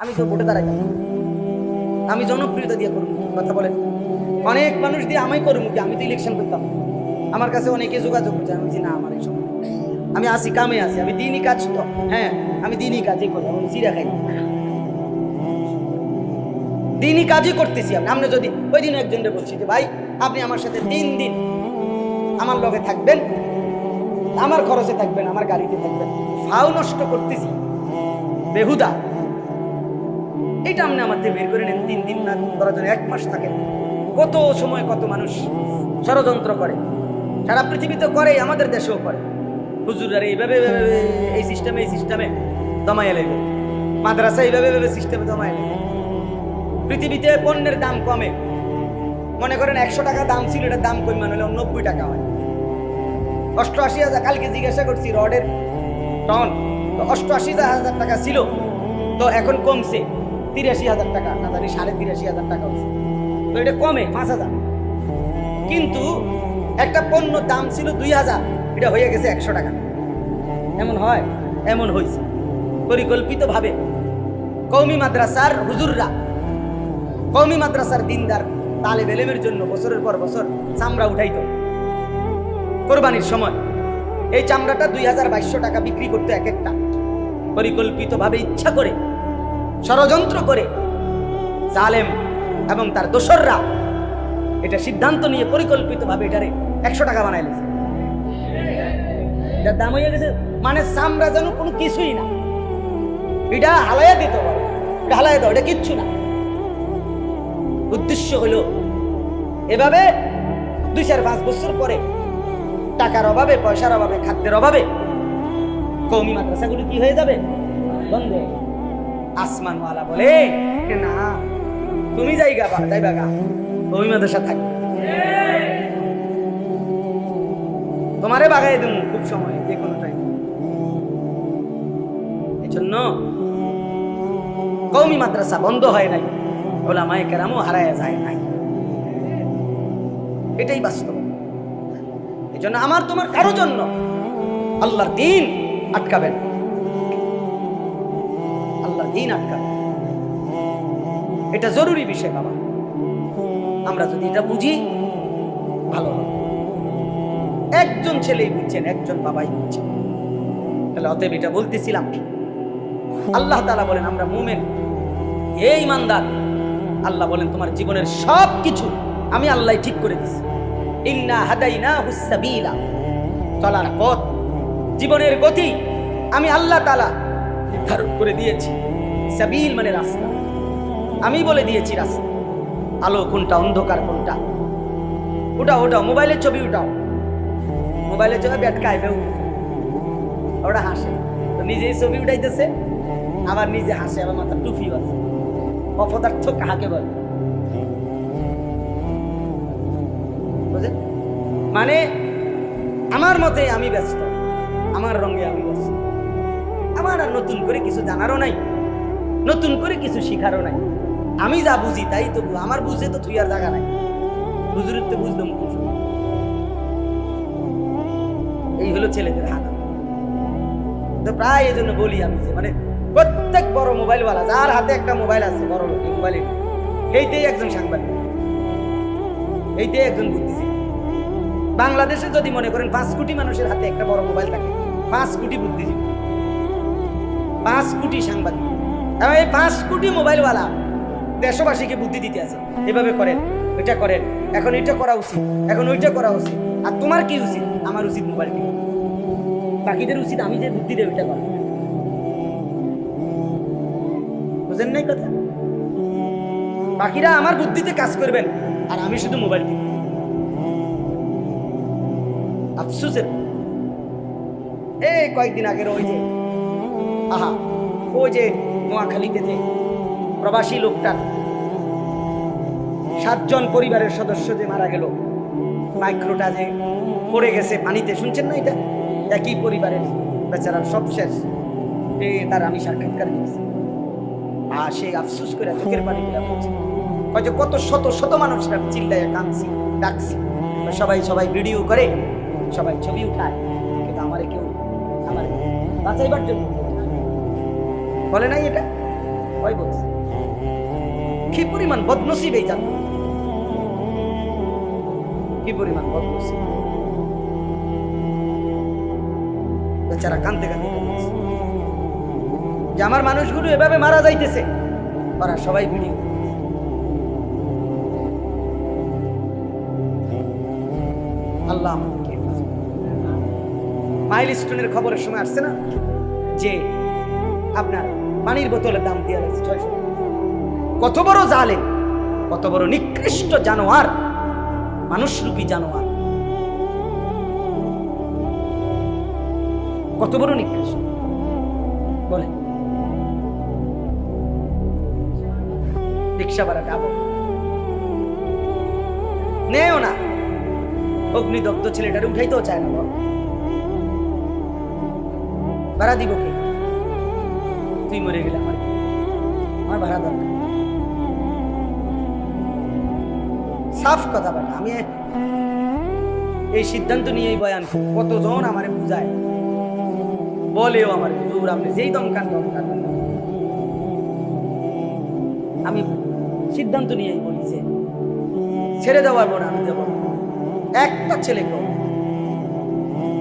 আমি তো ভোটে দাঁড়াইতাম না। আমি জনপ্রিয়তা দিয়ে করব, কথা বলেন। অনেক মানুষ দিয়ে আমি করব কি? আমি তো ইলেকশন করতাম। আমার কাছে অনেকে যোগাযোগ করছে, আমি বলছি, না, আমার এই সময় আমি আসি, কামে আসি, আমি দিনই কাজ তো। হ্যাঁ আমি দিনই কাজই করি আমি জিরা খাই দিনই কাজই করতেছি আমি। আপনি যদি ওই দিন একজনকে বলছি যে, ভাই, আপনি আমার সাথে তিন দিন আমার লগে থাকবেন, আমার খরচে থাকবেন, আমার গাড়িতে থাকবেন, ফাও নষ্ট করতেছি, বেহুদা। এটা আপনি আমার থেকে বের করে নেন, তিন দিন না ধরার জন্য এক মাস থাকেন কত সময় কত মানুষ ষড়যন্ত্র করে। সারা পৃথিবীতে করে, আমাদের দেশেও করে। হুজুরারে এইভাবে এই সিস্টেমে এই সিস্টেমে দমাইয়া লাগবে মাদ্রাসা এইভাবে এইভাবে সিস্টেমে লাগবে পৃথিবীতে পণ্যের দাম কমে। মনে করেন একশো টাকা দাম ছিল, এটার দাম কমে হলে নব্বই টাকা হয়। অষ্টআশি হাজার, কালকে জিজ্ঞাসা করছি রডের। টন তো অষ্টআশি হাজার টাকা ছিল, তো এখন কমছে। তিরাশি হাজার টাকা, না জানি সাড়ে তিরাশি হাজার টাকা হচ্ছে তো এটা কমে পাঁচ হাজার। কিন্তু একটা পণ্য দাম ছিল দুই হাজার, এটা হয়ে গেছে একশো টাকা। এমন হয়, এমন হয়েছে। পরিকল্পিতভাবে কৌমি মাদ্রাসার হুজুররা কৌমি মাদ্রাসার দিনদার তালে বেলেমের জন্য বছরের পর বছর চামড়া উঠাইত। কোরবানির সময় এই চামড়াটা দুই হাজার বাইশশো টাকা বিক্রি করতো এক একটা। পরিকল্পিতভাবে ইচ্ছা করে ষড়যন্ত্র করে জালেম এবং তার দোসররা এটা সিদ্ধান্ত নিয়ে পরিকল্পিতভাবে এটারে একশো টাকা বানাই লেছে এটার দাম হয়ে গেছে মানে চামড়া যেন কোনো কিছুই না। এটা হালাইয়া দিতে পারে এটা হালাইয়া দাও, এটা কিচ্ছু না। উদ্দেশ্য হলো, এভাবে দুই চার পাঁচ বছর পরে, টাকার অভাবে, পয়সার অভাবে, খাদ্যের অভাবে কৌমি মাদ্রাসাগুলো কি হয়ে যাবে? বন্ধ হয়ে যাবে। আসমানওয়ালা বলে। না, তুমি যাইগা বা যাইবা গা কৌমি মাদ্রাসা থাকবে। তোমারে বাগাই দেবো খুব সময়, যে কোনো টাইম এই জন্য কৌমি মাদ্রাসা বন্ধ হয় নাই, ওলামায়ে কেরামও হারায় যায় নাই। এটাই বাস্তব। এই জন্য আমার তোমার কারও জন্য আল্লাহর দিন আটকাবেন আটকাবেন এটা জরুরি বিষয় বাবা। আমরা যদি এটা বুঝি, ভালো একজন ছেলেই বুঝছেন, একজন বাবাই বুঝছেন। তাহলে অতএব এটা বলতেছিলাম। আল্লাহ তাআলা বলেন, আমরা মুমেন। এই ইমানদার। আল্লাহ বলেন, তোমার জীবনের সব কিছু আমি আল্লাহ ঠিক করে দিছি। ইন্না হাদাইনা হুসাবিলা চলার পথ, জীবনের গতি আমি আল্লাহ তালা নির্ধারণ করে দিয়েছি। সাবিল মানে রাস্তা। আমি বলে দিয়েছি রাস্তা। আলো কোনটা, অন্ধকার কোনটা? ওটাও ওটাও মোবাইলের ছবি উঠাও। মোবাইলের ছবি ব্যাটকায় বেউ। ওটা হাসে। তো নিজেই ছবি উঠাইতেছে, আবার নিজে হাসে, আবার মাথা টুপিও আছে অপদার্থ কাহাকে বলে? মানে আমার মতে আমি ব্যস্ত, আমার রঙে আমি ব্যস্ত। আমার আর নতুন করে কিছু জানারও নাই। নতুন করে কিছু শিখারও নাই। আমি যা বুঝি তাই তো আমার বুঝে তো তুই আর জায়গা নাই। হুজুরের তো বুঝলাম কিছু এই হলো ছেলেদের হাত তো প্রায় এই জন্য বলি আমি যে মানে প্রত্যেক বড় মোবাইলওয়ালা, যার হাতে একটা মোবাইল আছে, বড় লোক, এই মোবাইলে এইটাই একজন সাংবাদিক। এইটাই একজন বুদ্ধিজীবী। বাংলাদেশে যদি মনে করেন পাঁচ কোটি মানুষের হাতে একটা বড় মোবাইল থাকে, পাঁচ কোটি বুদ্ধিজীবী। পাঁচ কোটি সাংবাদিক। এই পাঁচ কোটি মোবাইলওয়ালা দেশবাসীকে বুদ্ধি দিতে আছে। এভাবে করেন ওইটা করেন, এখন এটা করা উচিত, এখন ওইটা করা উচিত। আর তোমার কি উচিত? আমার উচিত মোবাইল টিপা বাকিদের উচিত আমি যে বুদ্ধি দেয় ওইটা করা। বুঝেন নাই কথা? বাকিরা আমার বুদ্ধিতে কাজ করবেন, আর আমি শুধু মোবাইল টিপব আফসোসের এই কয়েকদিন আগের ওই যে, আহা, ওই যে নোয়াখালীতে যে প্রবাসী লোকটার সাতজন পরিবারের সদস্য যে মারা গেল মাইক্রোটা যে পড়ে গেছে পানিতে, শুনছেন না এটা? একই পরিবারের বেচারার সব শেষ। এ তার আমি সাক্ষাৎকার দিয়েছি আর সে আফসোস করে চোখের পানি বলছে কত শত শত মানুষরা চিল্লায় কাঁদছি, ডাকছি। সবাই সবাই ভিডিও করে, সবাই ছবি উঠায়। কিন্তু আমারে কেউ, আমার বাঁচাইবার জন্য বলে নাই এটা? কয় বলছে কি পরিমাণ বদনসিব এই জাত? কি পরিমাণ বদনসিব? বেচারা কানতে কানতে যে আমার মানুষগুলো এভাবে মারা যাইতেছে, ওরা সবাই ভিডিও আল্লাহ মাইল স্টোনের খবরের সময় আসছে না? যে আপনার পানির বোতলের দাম দিয়ে লাগছে ছয়শো কত বড় জালে কত বড় নিকৃষ্ট জানোয়ার মানুষরূপী জানোয়ার। কত বড় নিকৃষ্ট? বলেন। রিক্সা ভাড়া যাব নেও না। অগ্নিদগ্ধ ছেলেটারে উঠাইতেও চায় না। ভাড়া দিব কে? তুই মরে গেলে আমার আমার ভাড়া দরকার। সাফ কথা বাটা, আমি এই সিদ্ধান্ত নিয়ে এই বয়ান কতজন আমারে বুঝায়? বলেও আমার হুজুর, আপনি যেই দমকান দমকান আমি সিদ্ধান্ত নিয়েই বলি যে, ছেড়ে দেওয়ার পর আমি দেবো একটা ছেলে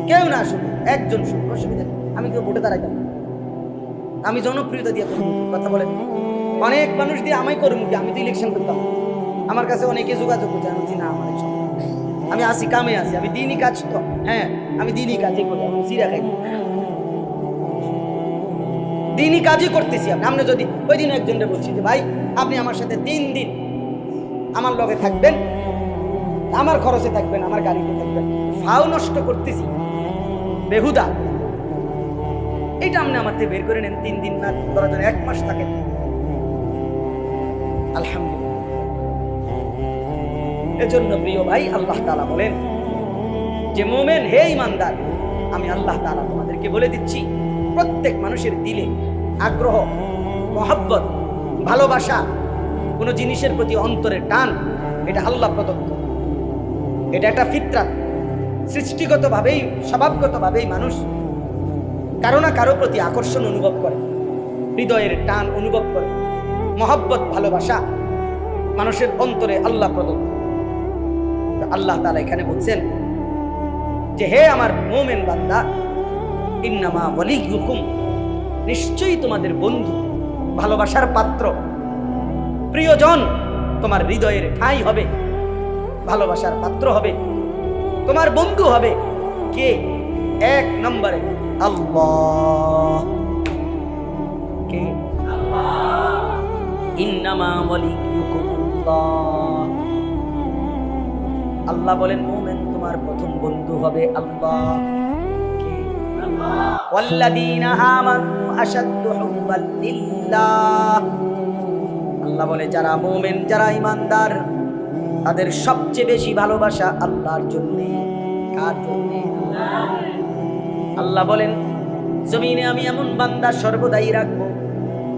কেউ না আসুক একজন শুনুক, অসুবিধা। আমি কেউ ভোটে দাঁড়াইতাম না। আমি জনপ্রিয়তা দিয়ে কথা বলেন অনেক মানুষ দিয়ে আমায় করব কি আমি তো ইলেকশন করতাম। আমার কাছে অনেকে যোগাযোগ করছে, আমি না, আমার। আমি আসি, কামে আসি, আমি দিনই কাজ তো হ্যাঁ আমি দিনই কাজই করি, আমি সিরা খাই। দিনই কাজই করতেছি আপনি আপনি যদি ওই দিন একজনকে বলছি যে, ভাই, আপনি আমার সাথে তিন দিন আমার লগে থাকবেন, আমার খরচে থাকবেন, আমার গাড়িতে থাকবেন, ফাও নষ্ট করতেছি। বেহুদা। এটা আপনি আমার থেকে বের করে নেন, তিন দিন না ধরা যান এক মাস থাকেন আলহামদুলিল্লাহ। এজন্য প্রিয় ভাই, আল্লাহ তাআলা বলেন, যে মোমেন, হে ইমানদার আমি আল্লাহ তাআলা তোমাদেরকে বলে দিচ্ছি, প্রত্যেক মানুষের দিলে আগ্রহ, মহাব্বত, ভালোবাসা, কোনো জিনিসের প্রতি অন্তরের টান, এটা আল্লাহ প্রদত্ত। এটা একটা ফিতরাত। সৃষ্টিগতভাবেই, স্বভাবগতভাবেই মানুষ কারও না কারও প্রতি আকর্ষণ অনুভব করে, হৃদয়ের টান অনুভব করে, মহব্বত, ভালোবাসা মানুষের অন্তরে আল্লাহ প্রদত্ত। আল্লাহ তালা এখানে বলছেন যে, হে আমার মোমেন বান্দা, ইন্নামা বলি হুকুম নিশ্চয়ই তোমাদের বন্ধু, ভালোবাসার পাত্র, প্রিয়জন তোমার হৃদয়ের ঠাঁই হবে, ভালোবাসার পাত্র হবে, তোমার বন্ধু হবে কে? এক নম্বরে আল্লাহ। কে? ইন্নামা আল্লাহ। বলেন, মোমেন তোমার প্রথম বন্ধু হবে আল্লাহ। আল্লাহ। বলে, যারা মোমেন, যারা ইমানদার তাদের সবচেয়ে বেশি ভালোবাসা আল্লাহর জন্য। কার জন্য? আল্লাহ বলেন, জমিনে আমি এমন বান্দা সর্বদাই রাখব।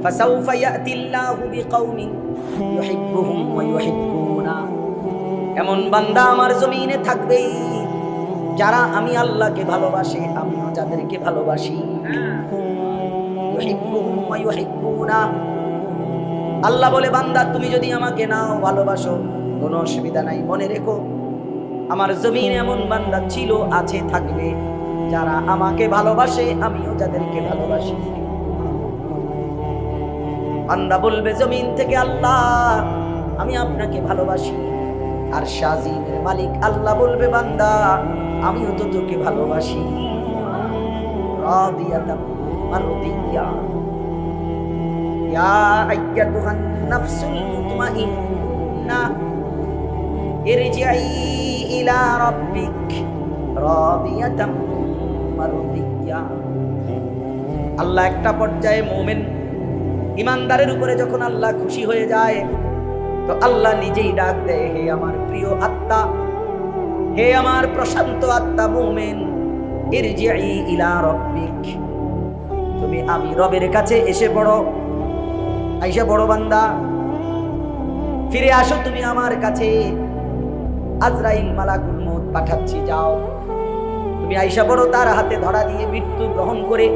ফাসাউফা ইয়াতিল্লাহু বিকাউমিন ইউহিব্বুহুম ওয়া ইউহিব্বুনা। এমন বান্দা আমার জমিনে থাকবেই যারা আমি আল্লাহকে ভালোবাসে, আমিও যাদেরকে ভালোবাসি। আল্লাহ বলে, বান্দা, তুমি যদি আমাকে নাও, ভালোবাসো, কোনো অসুবিধা নাই। মনে রেখো, আমার জমিন এমন বান্দা ছিল, আছে, থাকবে। যারা আমাকে ভালোবাসে, আমিও যাদেরকে ভালোবাসি। বান্দা বলবে, জমিন থেকে আল্লাহ, আমি আপনাকে ভালোবাসি। আর শাজিমের মালিক আল্লাহ বলবে, বান্দা, আমিও তো তোকে ভালোবাসি। ইয়া আইয়াতুহান আল্লাহ একটা পর্যায়ে মোমেন ইমানদারের উপরে যখন আল্লাহ খুশি হয়ে যায়, তো আল্লাহ নিজেই ডাক দেয়, হে আমার প্রিয় আত্মা, হে আমার প্রশান্ত আত্মা মোমেন ইরজিই ইলা রাব্বিক। তুমি আমি রবের কাছে এসে পড়ো, আইসা বড় বান্দা। ফিরে আসো তুমি আমার কাছে। আজরাইল মালাকুল মউত পাঠাচ্ছি, যাও। আইসা বড় তার হাতে ধরা দিয়ে মৃত্যু গ্রহণ করে।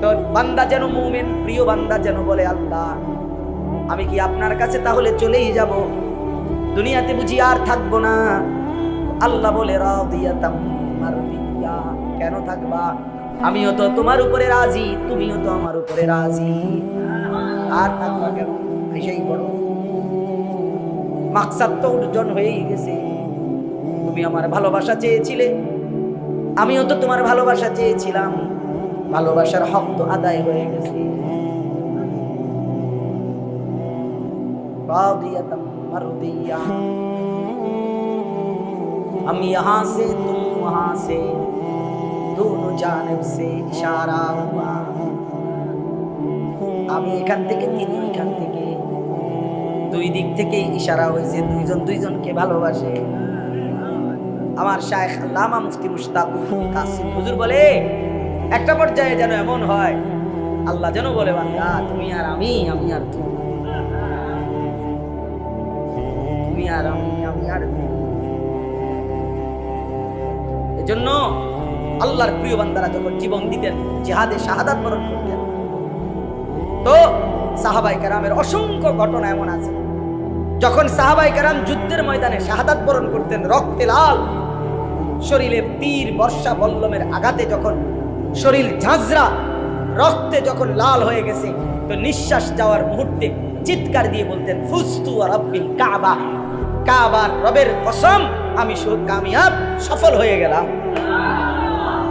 তো বান্দা যেন মুমিন, প্রিয় বান্দা যেন বলে আল্লাহ, আমি কি আপনার কাছে তাহলে চলেই যাব? দুনিয়াতে বুঝি আর থাকব না। আল্লাহ বলে কেন থাকবা? আমিও তো তোমার উপরে রাজি, তুমিও তো আমার উপরে রাজি। আর থাকবা কেন? এসেই বড় মাকসাদ তো অর্জন হয়েই গেছে। তুমি আমার ভালোবাসা চেয়েছিলে আমিও তো তোমার ভালোবাসা চেয়েছিলাম ভালোবাসার হক তো আদায় হয়ে গেছে रादियतम मर्दिया हम यहाँ से तुम वहाँ से दोनों जानब से इशारा हुआ আমি এখান থেকে তিনি এখান থেকে দুই দিক থেকে ইশারা হয়েছে দুইজন দুইজনকে ভালোবাসে আমার শায়েখ আল্লামা মুফতি মুশতাকুর কাসিম। হুজুর বলে একটা পর্যায়ে যেন এমন হয় আল্লাহ যেন বলে বান্দা তুমি আর আমি আমি আর তুমি তুমি আর আমি আমি আর তুমি এজন্য আল্লাহর প্রিয় বান্দারা যখন জীবন দিতেন জিহাদে শাহাদাত বরণ করতেন তো সাহাবাই কারামের অসংখ্য ঘটনা এমন আছে। যখন সাহাবাই কারাম যুদ্ধের ময়দানে শাহাদাত বরণ করতেন রক্তে লাল শরীরে তীর, বর্ষা, বল্লমের আঘাতে যখন শরীর ঝাঁঝরা, রক্তে যখন লাল হয়ে গেছে, তো নিঃশ্বাস যাওয়ার মুহূর্তে চিৎকার দিয়ে বলতেন, ফুস্তু আর রব্বিল কাবা, কাবার রবের কসম, আমি কামিয়াব, সফল হয়ে গেলাম।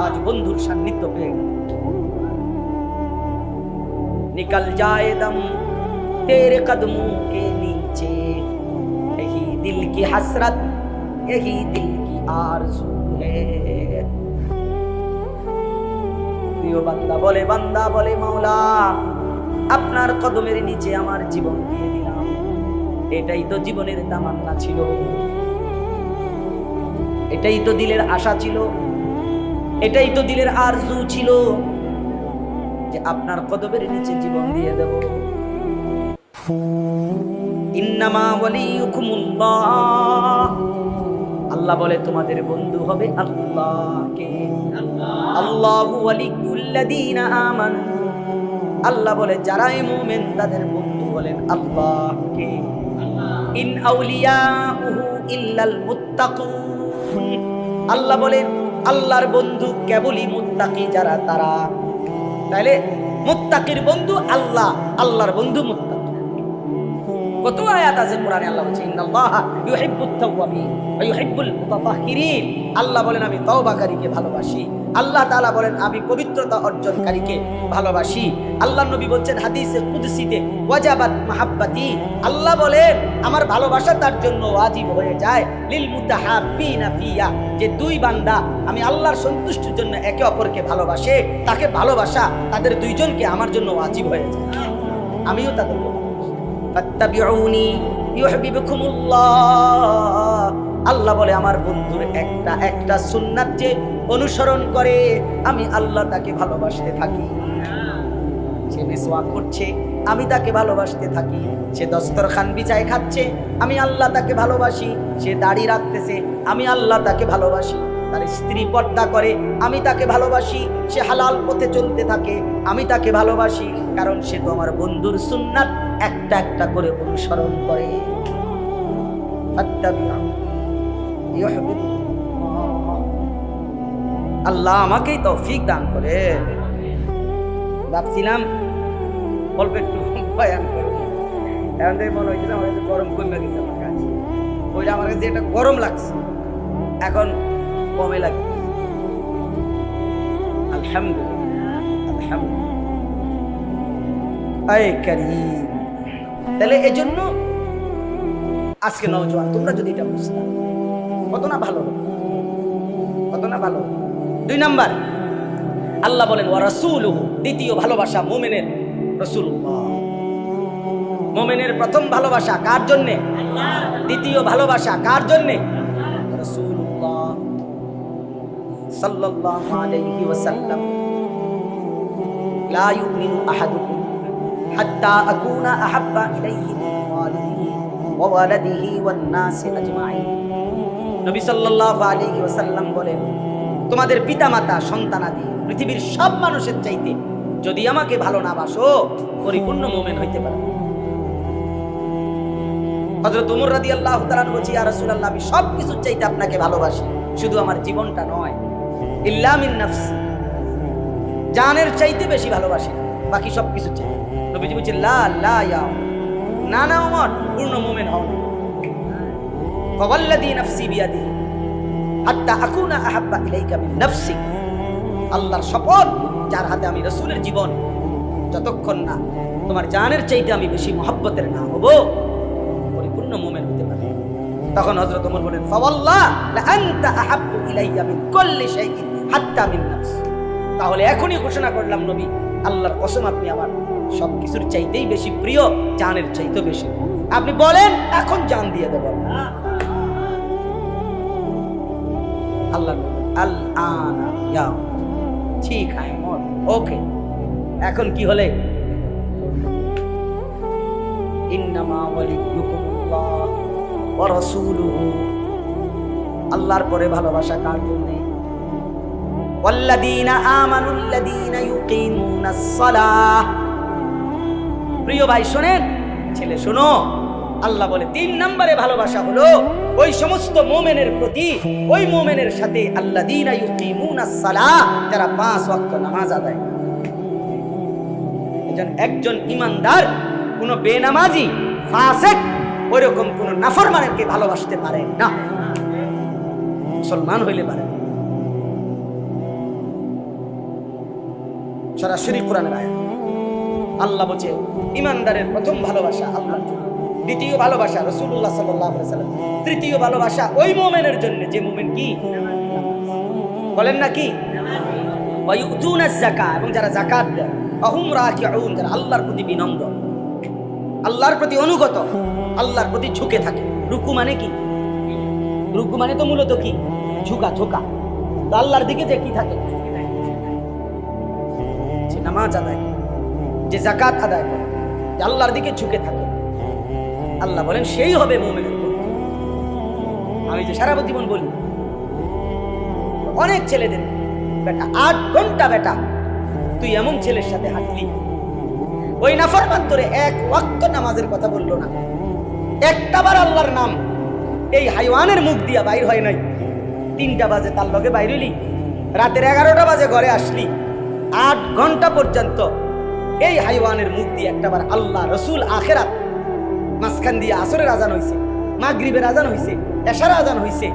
আজ বন্ধুর সান্নিধ্য পেয়ে গেল নিকল যায় দম, তেরে কে নিচে এই দিল কি হাসরত এই দিল কি আরজু। প্রিয় বান্দা, বলে বান্দা, বলে মাওলা, আপনার কদমের নিচে আমার জীবন দিয়ে দিলাম। এটাই তো জীবনের তামান্না ছিল। এটাই তো দিলের আশা ছিল। এটাই তো দিলের আরজু ছিল যে আপনার কদবের নিচে জীবন দিয়ে দেব। ইন্নামা ওয়ালিয়ুকুমুল্লাহ। আল্লাহ বলে, তোমাদের বন্ধু হবে আল্লাহকে। আল্লাহু আল্লাহ বলে, যারাই মুমিন, তাদের বন্ধু বলেন আল্লাহকে। ইন ইল্লাল আল্লাহ বলে, আল্লাহর বন্ধু কেবলই মুত্তাকি যারা তারা। তাইলে, মুত্তাকির বন্ধু আল্লাহ, আল্লাহর বন্ধু মুত্তাকি। কত আয়াত আছে কোরআনে আল্লাহ বলছে, ইন্নাল্লাহা ইউহিব্বুত তাওয়াবিন ওয়া ইউহিব্বুল মুতাতাহহিরিন আল্লাহ বলেন, আমি তওবাকারীকে ভালোবাসি। আল্লাহ তাআলা বলেন, আমি পবিত্রতা অর্জনকারীকে ভালোবাসি। আল্লাহ নবী বলছেন হাদিসে কুদসিতে, ওয়াজাবাত মাহাব্বাতি। আল্লাহ বলেন, আমার ভালোবাসা তার জন্য ওয়াজিব হয়ে যায়। লিল মুতাহাব্বিনা ফিয়া, যে দুই বান্দা, আমি আল্লাহর সন্তুষ্টির জন্য একে অপরকে ভালোবাসে। তাকে ভালোবাসা তাদের দুইজনকে আমার জন্য ওয়াজিব হয়ে যায়। আমিও ইউহিব্বুকুমুল্লাহ আল্লাহ বলে, আমার বন্ধুর একটা একটা সুন্নাত যে অনুসরণ করে, আমি আল্লাহ তাকে ভালোবাসতে থাকি। সে মেসওয়াক করছে, আমি তাকে ভালোবাসতে থাকি। সে দস্তরখান বিচায় খাচ্ছে, আমি আল্লাহ তাকে ভালোবাসি। সে দাড়ি রাখতেছে, আমি আল্লাহ তাকে ভালোবাসি। তার স্ত্রী পর্দা করে, আমি তাকে ভালোবাসি। সে হালাল পথে চলতে থাকে, আমি তাকে ভালোবাসি। কারণ সে তো আমার বন্ধুর সুন্নাত। একটা একটা করে অনুসরণ করে। আল্লাহ আমাকেই তৌফিক দান করে। ভাবছিলাম অল্প একটু বয়ান করব। এখন থেকে মনে হয়েছে আমার গরম কমে গেছে আমার কাছে। ওইটা আমার কাছে এটা গরম লাগছে। এখন কমে লাগছে। আলহামদুলিল্লাহ আলহামদুলিল্লাহ। আয় কারিম। তাহলে এজন্য আজকে নওজোয়ান তোমরা যদি এটা বুঝতাম কত না ভালো? কত না ভালো? দুই নাম্বার, আল্লাহ বলেন, ওয়া রাসূলুহু দ্বিতীয় ভালোবাসা মুমিনের রাসূলুল্লাহ। মুমিনের প্রথম ভালোবাসা কার জন্য? দ্বিতীয় ভালোবাসা কার জন্য? রাসূলুল্লাহ সাল্লাল্লাহু আলাইহি ওয়াসাল্লাম। লা ইউমিনু আহাদুকুম আহাব্বা ইলাইহি মিন ওয়ালিদিহি ওয়া ওয়ালাদিহি ওয়ান নাসি আজমাইন। নবী সাল্লাল্লাহু আলাইহি ওয়াসাল্লাম বলেন, তোমাদের পিতামাতা, সন্তানাদি, পৃথিবীর সব মানুষের চাইতে যদি আমাকে ভালো না বাসো, পরিপূর্ণ মোমেন হইতে পারে। হজরত উমর রাদি আল্লাহ তালান বলছি আর রসুল্লাহ আমি সব কিছুর চাইতে আপনাকে ভালোবাসি, শুধু আমার জীবনটা নয় ইল্লামিন নাফসি। জানের চাইতে বেশি ভালোবাসি বাকি সব কিছু চাই নবীজি বলছে, লা লা, ইয়া। না না, ওমর, পূর্ণ মোমেন হও। ফাওয়াল্লাযী নাফসি বিয়াদিহি, হাত্তা আকুনা আহাব্বা ইলাইকা মিন নাফসি। আল্লাহর শপথ, যার হাতে আমি জীবন। যতক্ষণ না তোমার জানের চাইতে আমি বেশি মহব্বতের না হব, পরিপূর্ণ মোমেন হতে পারে। তখন হযরত ওমর বলেন, ফাওয়াল্লাহ, লা আনতা আহাব্বু ইলাইয়া মিন কুল্লি শাইইন হাত্তা মিন নাফসি। তাহলে এখনই ঘোষণা করলাম নবী, আল্লাহর কসম আপনি আমার সব কিছুর চাইতেই বেশি প্রিয়, জানের চাইতে বেশি আপনি বলেন, এখন জান দিয়ে দেব। আল্লাহ আল আনা ঠিক, আই মোর ওকে, এখন কি হলে? ইন্নামা ওয়ালিয়ুকুমুল্লাহ ওয়া রাসূলুহু। আল্লাহর পরে ভালোবাসা কার জন্য? ওয়াল্লাযীনা আমানুল্লাযীনা ইউকিমুনাস সালাহ। প্রিয় ভাই, শোনেন। ছেলে, শোনো। আল্লাহ বলে, তিন নম্বরে ভালোবাসা হলো ওই সমস্ত মোমেনের প্রতি, ওই মোমেনের সাথে আল্লাহ যারা পাঁচ ওয়াক্ত নামাজ আদায় একজন ইমানদার, কোন বেনামাজি, ফাসেক, ওইরকম কোন নাফরমানকে ভালোবাসতে পারে না। মুসলমান হইলে পারে সরাসরি কোরআনের আয়াত। আল্লাহ বলছে, ইমানদারের প্রথম ভালোবাসা আল্লাহর জন্য। দ্বিতীয় ভালোবাসা রসুল্লাহ সাল্লাম তৃতীয় ভালোবাসা ওই মোমেনের জন্য। যে মোমেন কি? বলেন না কি? এবং যারা জাকাত দেয়। অহুম রাকিউন, যারা আল্লাহর প্রতি বিনম্র। আল্লাহর প্রতি অনুগত। আল্লাহর প্রতি ঝুঁকে থাকে। রুকু মানে কি? রুকু মানে তো মূলত কি? ঝুঁকা ঝুঁকা। আল্লাহর দিকে যে কি থাকে? যে নামাজ আদায় যে জাকাত আদায় করে, যে আল্লাহর দিকে ঝুঁকে থাকে। আল্লাহ বলেন, সেই হবে মোমেনের আমি যে সারা জীবন বলি, অনেক ছেলেদের, বেটা, আট ঘণ্টা বেটা, তুই এমন ছেলের সাথে হাঁটলি। ওই নাফরমান তোরে এক ওয়াক্ত নামাজের কথা বলল না। একটাবার আল্লাহর নাম, এই হাইওয়ানের মুখ দিয়া বাইর হয় নাই। তিনটা বাজে তার লগে বাইরলি রাতের এগারোটা বাজে ঘরে আসলি। আট ঘণ্টা পর্যন্ত এই হাইওয়ানের মুখ দিয়ে একটাবার আল্লাহ রসুল আখেরাত। মাঝখান দিয়ে আসরের আজান হইছে, মাগরিবের আজান হইছে, এশার আজান হইছে।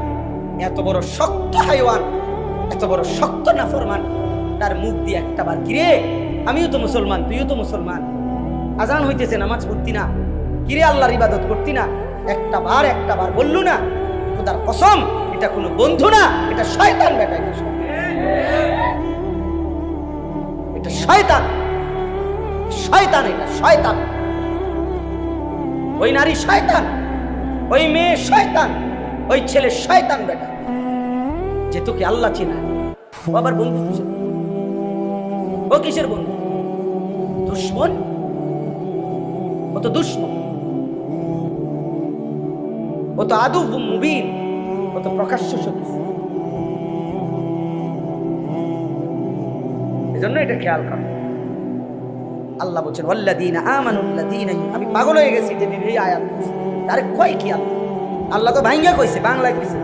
এত বড় শক্ত হাইওয়ান, এত বড় শক্ত নাফরমান, তার মুখ দিয়ে একটাবার, কিরে, আমিও তো মুসলমান, তুইও তো মুসলমান। আজান হইতেছে, নামাজ পড়তি না। কিরে, আল্লাহর ইবাদত করতি না। একটা বার একটা বার বললু না, খোদার কসম, এটা কোনো বন্ধু না, এটা শয়তান বেটা এটা শয়তান। শয়তান এটা শয়তান। ওই নারী শয়তান, ওই মেয়ে শয়তান, ওই ছেলে শয়তান বেটা, যে তোকে আল্লাহ চিনা। ও আবার বন্ধু ও কিসের বন্ধু? দুশ্মন? ও তো দুশ্মন। ও তো আদু মুবিন। ও তো প্রকাশ্য শত্রু। এজন্য এটা খেয়াল কর। আল্লাহ বলছেন, ওয়াল্লাযীনা আমানুল্লাযীনা ইউ- আমি পাগল হয়ে গেছি যে এই আয়াত আরে কয় কি আল্লাহ? আল্লাহ তো ভাঙ্গা কইছে, বাংলায় কইছে।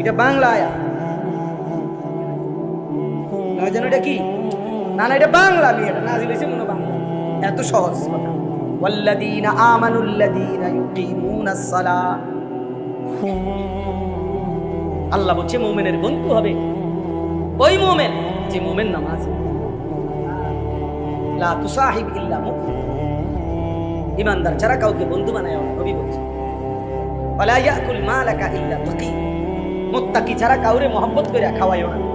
এটা বাংলা আয়াত। যেন এটা কি? না না, এটা বাংলা আমি এটা নাজিল হয়েছে মনে বাংলা। এত সহজ ওয়াল্লাযীনা আমানুল্লাযীনা ইউকিমুনাস সালাহ আল্লাহ বলছে, মোমেনের বন্ধু হবে। ওই মোমেন, যে মোমেন নামাজ। লা তুসাহিব ইল্লা মুমিন ইমানদার ছাড়া কাউকে বন্ধু বানায় নবী বলছে ওয়ালা ইয়াকুল মালাকা ইল্লা তাকি মুত্তাকি ছাড়া কাউরে মহব্বত করে খাওয়াইও না।